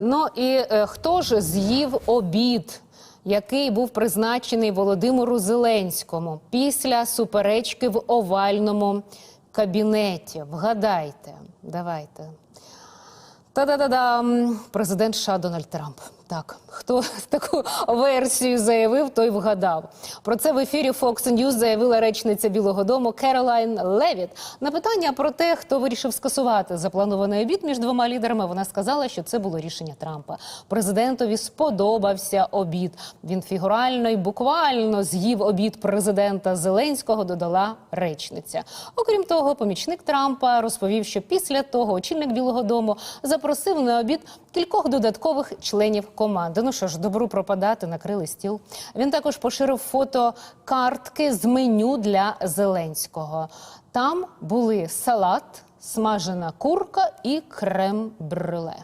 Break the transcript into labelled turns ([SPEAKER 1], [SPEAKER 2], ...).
[SPEAKER 1] Ну і е, хто ж з'їв обід, який був призначений Володимиру Зеленському після суперечки в овальному кабінеті? Вгадайте, давайте. Та-да-да-дам! Президент США Дональд Трамп. Так, хто таку версію заявив, той вгадав. Про це в ефірі Fox News заявила речниця Білого Дому Керолайн Левіт. На питання про те, хто вирішив скасувати запланований обід між двома лідерами, вона сказала, що це було рішення Трампа. Президентові сподобався обід. Він фігурально і буквально з'їв обід президента Зеленського. Додала речниця. Окрім того, помічник Трампа розповів, що після того очільник Білого Дому запросив на обід кількох додаткових членів команди. Ну що ж, добру пропадати, накрили стіл. Він також поширив фото картки з меню для Зеленського. Там були салат, смажена курка і крем-брюле.